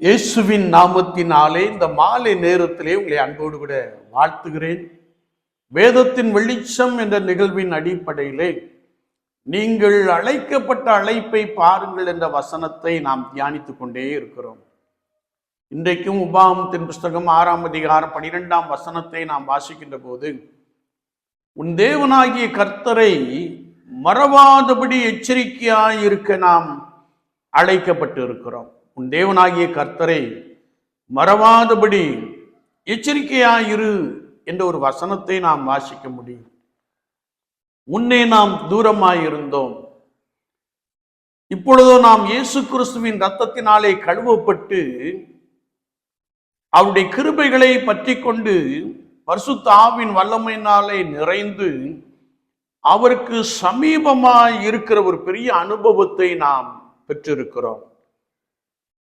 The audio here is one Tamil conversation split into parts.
இயேசுவின் நாமத்தினாலே இந்த மாலை நேரத்திலே உங்களை அன்போடு கூட வாழ்த்துகிறேன். வேதத்தின் வெளிச்சம் என்ற நிகழ்வின் அடிப்படையிலே நீங்கள் அழைக்கப்பட்ட அழைப்பை பாருங்கள் என்ற வசனத்தை நாம் தியானித்துக் கொண்டே இருக்கிறோம். இன்றைக்கும் உபாமத்தின் புஸ்தகம் ஆறாம் அதிகாரம் பனிரெண்டாம் வசனத்தை நாம் வாசிக்கின்ற போது உன் தேவனாகிய கர்த்தரை மறவாதபடி எச்சரிக்கையாய் இருக்க நாம் அழைக்கப்பட்டு இருக்கிறோம் உன் தேவனாகிய கர்த்தரை மறவாதபடி எச்சரிக்கையாயிரு என்ற ஒரு வசனத்தை நாம் வாசிக்க முடியும். முன்னே நாம் தூரமாயிருந்தோம். இப்பொழுதோ நாம் இயேசு கிறிஸ்துவின் ரத்தத்தினாலே கழுவப்பட்டு அவருடைய கிருபைகளை பற்றி கொண்டு பரிசுத்த ஆவின் வல்லமையினாலே நிறைந்து அவருக்கு சமீபமாய் இருக்கிற ஒரு பெரிய அனுபவத்தை நாம் பெற்றிருக்கிறோம்.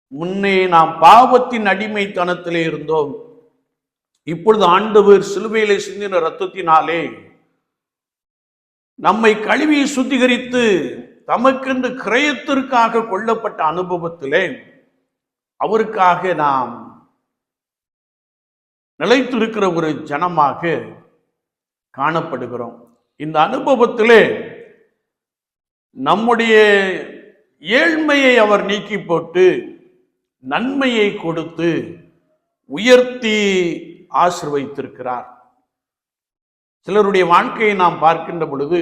முன்னே நாம் பாவத்தின் அடிமைத்தனத்திலே இருந்தோம். இப்பொழுது ஆண்டவர் சிலுவையிலே சிந்தின ரத்தத்தினாலே நம்மை கழுவி சுத்திகரித்து தமக்கென்று கிரயத்திற்காக கொல்லப்பட்ட அனுபவத்திலே அவருக்காக நாம் நிலைத்திருக்கிற ஒரு ஜனமாக காணப்படுகிறோம். இந்த அனுபவத்திலே நம்முடைய ஏழ்மையை அவர் நீக்கி போட்டு நன்மையை கொடுத்து உயர்த்தி ஆசிர்வைத்திருக்கிறார். சிலருடைய வாழ்க்கையை நாம் பார்க்கின்ற பொழுது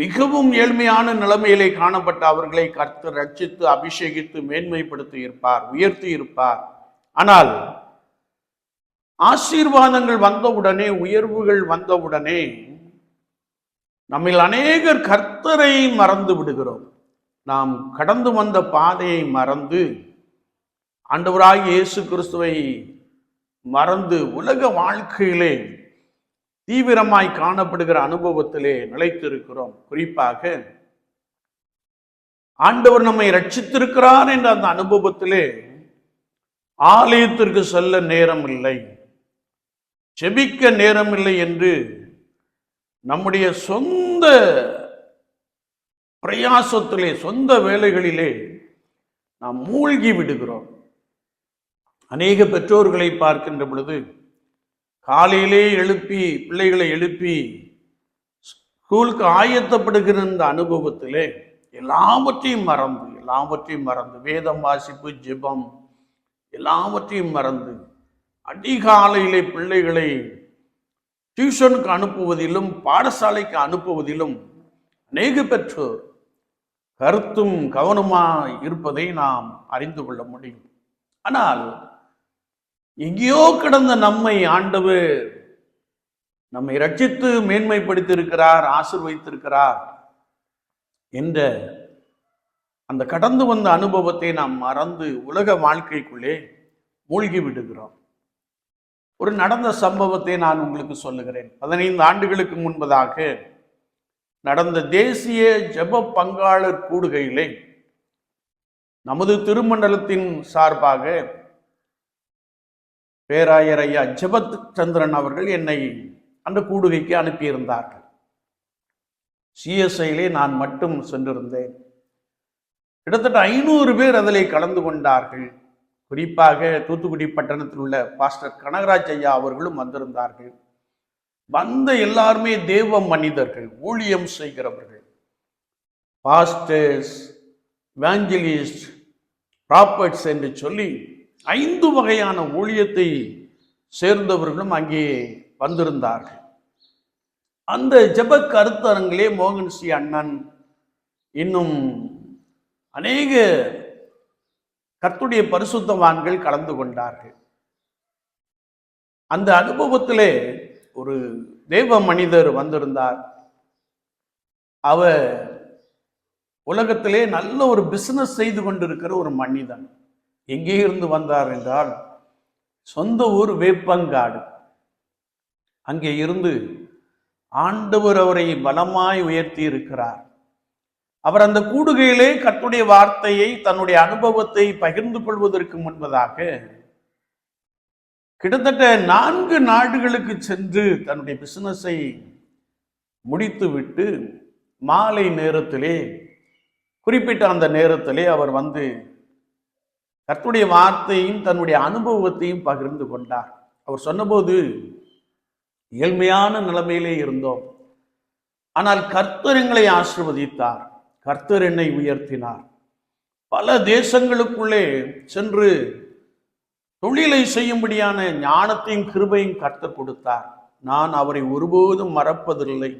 மிகவும் ஏழ்மையான நிலைமையிலே காணப்பட்ட அவர்களை கர்த்து ரட்சித்து அபிஷேகித்து மேன்மைப்படுத்தி இருப்பார் உயர்த்தி இருப்பார். ஆனால் ஆசீர்வாதங்கள் வந்தவுடனே உயர்வுகள் வந்தவுடனே நம்மில் அநேகர் கர்த்தரை மறந்து விடுகிறோம். நாம் கடந்து வந்த பாதையை மறந்து ஆண்டவராய் இயேசு கிறிஸ்துவை மறந்து உலக வாழ்க்கையிலே தீவிரமாய் காணப்படுகிற அனுபவத்திலே நிலைத்திருக்கிறோம். குறிப்பாக ஆண்டவர் நம்மை ரட்சித்திருக்கிறார் என்ற அந்த அனுபவத்திலே ஆலயத்திற்கு செல்ல நேரம் இல்லை செபிக்க நேரம் இல்லை என்று நம்முடைய சொந்த பிரயாசத்திலே சொந்த வேலைகளிலே நாம் மூழ்கி விடுகிறோம். அநேக பெற்றோர்களை பார்க்கின்ற பொழுது காலையிலே எழுப்பி பிள்ளைகளை எழுப்பி ஸ்கூலுக்கு ஆயத்தப்படுகிற இந்த அனுபவத்திலே எல்லாவற்றையும் மறந்து எல்லாவற்றையும் மறந்து வேதம் வாசிப்பு ஜெபம் எல்லாவற்றையும் மறந்து அதிகாலையிலே பிள்ளைகளை டியூஷனுக்கு அனுப்புவதிலும் பாடசாலைக்கு அனுப்புவதிலும் அநேக பெற்றோர் கருத்தும் கவனமாக இருப்பதை நாம் அறிந்து கொள்ள முடியும். ஆனால் எங்கேயோ கிடந்த நம்மை ஆண்டவர் நம்மை ரட்சித்து மேன்மைப்படுத்தியிருக்கிறார் ஆசிர்வதித்திருக்கிறார் என்ற அந்த கடந்து வந்த அனுபவத்தை நாம் மறந்து உலக வாழ்க்கைக்குள்ளே மூழ்கி விடுகிறோம். ஒரு நடந்த சம்பவத்தை நான் உங்களுக்கு சொல்லுகிறேன். பதினைந்து ஆண்டுகளுக்கு முன்பதாக நடந்த தேசிய ஜெப பங்காளர் கூடுகையிலே நமது திருமண்டலத்தின் சார்பாக பேராயர் ஐயா ஜெபத் சந்திரன் அவர்கள் என்னை அந்த கூடுகைக்கு அனுப்பியிருந்தார்கள். சிஎஸ்ஐயிலே நான் மட்டும் சென்றிருந்தேன். கிட்டத்தட்ட ஐநூறு பேர் அதிலே கலந்து கொண்டார்கள். குறிப்பாக தூத்துக்குடி பட்டணத்தில் உள்ள பாஸ்டர் கனகராஜ் ஐயா அவர்களும் வந்திருந்தார்கள். வந்த எல்லாருமே தேவ மனிதர்கள் ஊழியம் செய்கிறவர்கள். பாஸ்டர்ஸ் வேஞ்சலிஸ்ட் ப்ராப்பர்ட்ஸ் என்று சொல்லி ஐந்து வகையான ஊழியத்தை சேர்ந்தவர்களும் அங்கே வந்திருந்தார்கள். அந்த ஜெப கருத்தரங்கிலே மோகன் சி அண்ணன் இன்னும் அநேக கர்த்துடைய பரிசுத்தவான்கள் கலந்து கொண்டார்கள். அந்த அனுபவத்திலே ஒரு தேவ மனிதர் வந்திருந்தார். அவர் உலகத்திலே நல்ல ஒரு பிசினஸ் செய்து கொண்டிருக்கிற ஒரு மனிதன். எங்கே இருந்து வந்தார் என்றால் சொந்த ஊர் வேப்பங்காடு. அங்கே இருந்து ஆண்டவர் அவரை பலமாய் உயர்த்தி இருக்கிறார். அவர் அந்த கூடுகையிலே கர்த்துடைய வார்த்தையை தன்னுடைய அனுபவத்தை பகிர்ந்து கொள்வதற்கு முன்பதாக கிட்டத்தட்ட நான்கு நாடுகளுக்கு சென்று தன்னுடைய பிசினஸை முடித்துவிட்டு மாலை நேரத்திலே குறிப்பிட்ட அந்த நேரத்திலே அவர் வந்து கர்த்துடைய வார்த்தையும் தன்னுடைய அனுபவத்தையும் பகிர்ந்து கொண்டார். அவர் சொன்னபோது ஏழ்மையான நிலைமையிலே இருந்தோம். ஆனால் கர்த்தர் எங்களை ஆசிர்வதித்தார். கர்த்தர் என்னை உயர்த்தினார். பல தேசங்களுக்குள்ளே சென்று தொழிலை செய்யும்படியான ஞானத்தையும் கிருபையும் கர்த்தர் கொடுத்தார். நான் அவரை ஒருபோதும் மறப்பதில்லை.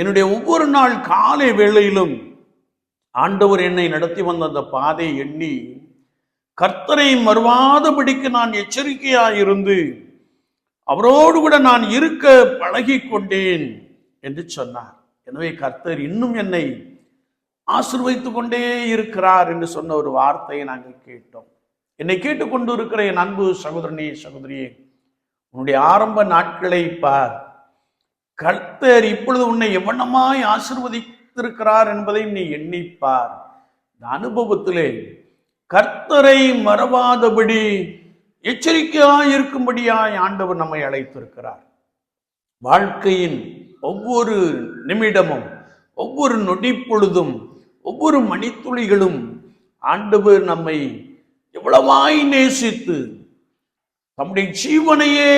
என்னுடைய ஒவ்வொரு நாள் காலை வேளையிலும் ஆண்டவர் என்னை நடத்தி வந்த அந்த பாதையை எண்ணி கர்த்தரை மறுவாதபடிக்கு நான் எச்சரிக்கையாயிருந்து அவரோடு கூட நான் இருக்க பழகி கொண்டேன் என்று சொன்னார். எனவே கர்த்தர் இன்னும் என்னை ஆசிர்வதித்துக் கொண்டே இருக்கிறார் என்று சொன்ன ஒரு வார்த்தையை நாங்கள் கேட்டோம். என்னை கேட்டுக்கொண்டு இருக்கிற என் அன்பு சகோதரனே சகோதரியே உன்னுடைய ஆரம்ப நாட்களை பார். கர்த்தர் இப்பொழுது உன்னை எவ்வளமாய் ஆசிர்வதித்திருக்கிறார் என்பதை நீ எண்ணிப்பார் இந்த அனுபவத்திலே கர்த்தரை மறவாதபடி எச்சரிக்கையாய் இருக்கும்படியாய் ஆண்டவர் நம்மை அழைத்திருக்கிறார். வாழ்க்கையின் ஒவ்வொரு நிமிடமும் ஒவ்வொரு நொடி பொழுதும் ஒவ்வொரு மணித்துளிகளும் ஆண்டவர் நம்மை எவ்வளவாய் நேசித்து தம்முடைய ஜீவனையே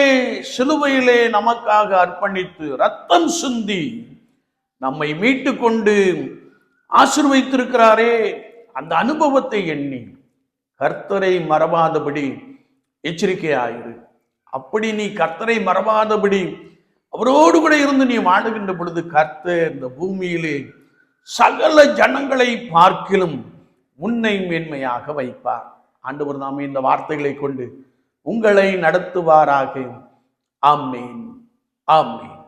சிலுவையிலே நமக்காக அர்ப்பணித்து ரத்தம் சிந்தி நம்மை மீட்டு கொண்டு ஆசிர்வைத்திருக்கிறாரே அந்த அனுபவத்தை எண்ணி கர்த்தரை மறவாதபடி எச்சரிக்கையாயிரு. அப்படி நீ கர்த்தரை மறவாதபடி அவரோடு கூட இருந்து நீ வாழுகின்ற பொழுது கர்த்தர் இந்த பூமியிலே சகல ஜனங்களை பார்க்கிலும் முன்னை மேன்மையாக வைப்பார். ஆண்டவர் நாமே இந்த வார்த்தைகளை கொண்டு உங்களை நடத்துவாராக. ஆமேன். ஆமேன்.